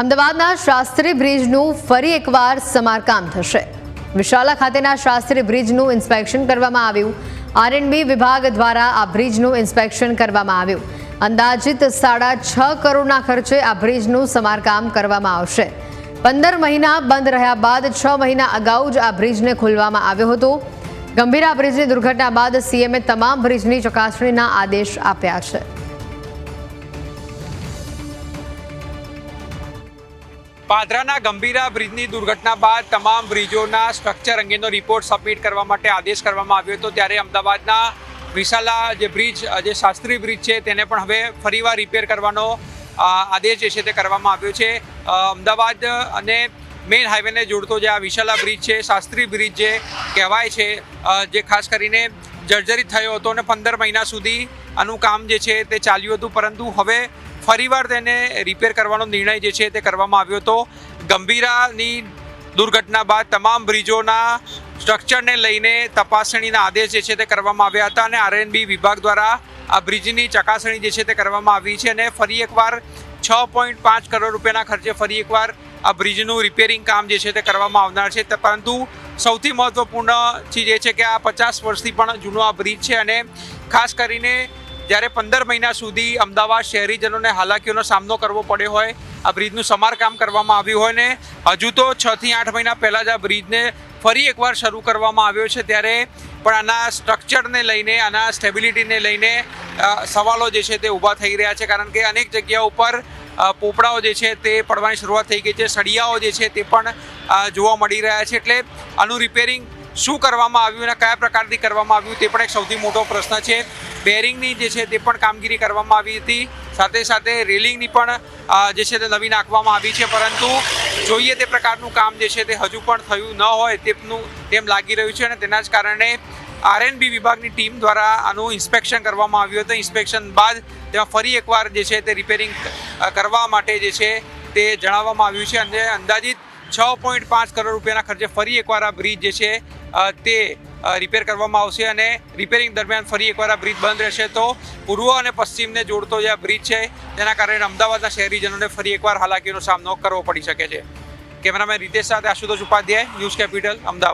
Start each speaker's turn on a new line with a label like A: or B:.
A: અમદાવાદના શાસ્ત્રી બ્રિજનું ફરી એકવાર સમારકામ થશે. વિશાલા ખાતેના શાસ્ત્રી બ્રિજનું ઇન્સ્પેક્શન કરવામાં આવ્યું. આરએનબી વિભાગ દ્વારા આ બ્રિજનું ઇન્સ્પેક્શન કરવામાં આવ્યું. અંદાજિત સાડા છ કરોડના ખર્ચે આ બ્રિજનું સમારકામ કરવામાં આવશે. પંદર મહિના બંધ રહ્યા બાદ છ મહિના અગાઉ જ આ બ્રિજને ખોલવામાં આવ્યો હતો. ગંભીરા બ્રિજની દુર્ઘટના બાદ સીએમએ તમામ બ્રિજની ચકાસણીના આદેશ આપ્યા છે.
B: પાદરાના ગંભીરા બ્રિજની દુર્ઘટના બાદ તમામ બ્રિજોના સ્ટ્રક્ચર અંગેનો રિપોર્ટ સબમિટ કરવા માટે આદેશ કરવામાં આવ્યો હતો. ત્યારે અમદાવાદના વિશાલા જે બ્રિજ જે શાસ્ત્રી બ્રિજ છે, તેને પણ હવે ફરીવાર રિપેર કરવાનો આદેશ જે છે તે કરવામાં આવ્યો છે. અમદાવાદ અને મેઇન હાઈવેને જોડતો જે આ વિશાલા બ્રિજ છે, શાસ્ત્રી બ્રિજ જે કહેવાય છે જે ખાસ કરીને જર્જરિત થયો હતો અને પંદર મહિના સુધી આનું કામ જે છે તે ચાલ્યું હતું. પરંતુ હવે ફરીવાર તેને રિપેર કરવાનો નિર્ણય જે છે તે કરવામાં આવ્યો હતો. ગંભીરાની દુર્ઘટના બાદ તમામ બ્રિજોના સ્ટ્રક્ચરને લઈને તપાસણીના આદેશ જે છે તે કરવામાં આવ્યા હતા અને આરએનબી વિભાગ દ્વારા આ બ્રિજની ચકાસણી જે છે તે કરવામાં આવી છે અને ફરી એકવાર છ પોઈન્ટ પાંચ કરોડ રૂપિયાના ખર્ચે ફરી એકવાર આ બ્રિજનું રિપેરિંગ કામ જે છે તે કરવામાં આવનાર છે. પરંતુ સૌથી મહત્વપૂર્ણ ચીજ એ છે કે આ પચાસ વર્ષથી પણ જૂનો આ બ્રિજ છે અને ખાસ કરીને જ્યારે પંદર મહિના સુધી અમદાવાદ શહેરીજનોને હાલાકીઓનો સામનો કરવો પડ્યો હોય, આ બ્રિજનું સમારકામ કરવામાં આવ્યું હોય ને હજુ તો છ થી આઠ મહિના પહેલાં જ આ બ્રિજને ફરી એકવાર શરૂ કરવામાં આવ્યો છે ત્યારે પણ આના સ્ટ્રક્ચરને લઈને, આના સ્ટેબિલિટીને લઈને સવાલો જે છે તે ઊભા થઈ રહ્યા છે કારણ કે અનેક જગ્યાઓ ઉપર પોપડાઓ જે છે તે પડવાની શરૂઆત થઈ ગઈ છે. સળિયાઓ જે છે તે પણ જોવા મળી રહ્યા છે. એટલે આનું રિપેરિંગ શું કરવામાં આવ્યું અને કયા પ્રકારથી કરવામાં આવ્યું તે પણ એક સૌથી મોટો પ્રશ્ન છે. બેરિંગની જે છે તે પણ કામગીરી કરવામાં આવી હતી. સાથે સાથે રેલિંગની પણ જે છે તે નવી નાખવામાં આવી છે. પરંતુ જોઈએ તે પ્રકારનું કામ જે છે તે હજુ પણ થયું ન હોય તેમનું તેમ લાગી રહ્યું છે અને તેના જ કારણે આરએનબી વિભાગની ટીમ દ્વારા આનું ઇન્સ્પેક્શન કરવામાં આવ્યું હતું. ઇન્સ્પેક્શન બાદ તેમાં ફરી એકવાર જે છે તે રિપેરિંગ કરવા માટે જે છે તે જણાવવામાં આવ્યું છે અને અંદાજિત છ પોઈન્ટ પાંચ કરોડ રૂપિયાના ખર્ચે ફરી એકવાર આ બ્રિજ જે છે તે રિપેર કરવામાં આવશે અને રિપેરિંગ દરમિયાન ફરી એકવાર આ બ્રિજ બંધ રહેશે. તો પૂર્વ અને પશ્ચિમને જોડતો જે આ બ્રિજ છે, તેના કારણે અમદાવાદના શહેરીજનોને ફરી એકવાર હાલાકીનો સામનો કરવો પડી શકે છે. કેમેરામેન રીતેશ સાથે આશુતોષ ઉપાધ્યાય, ન્યૂઝ કેપિટલ, અમદાવાદ.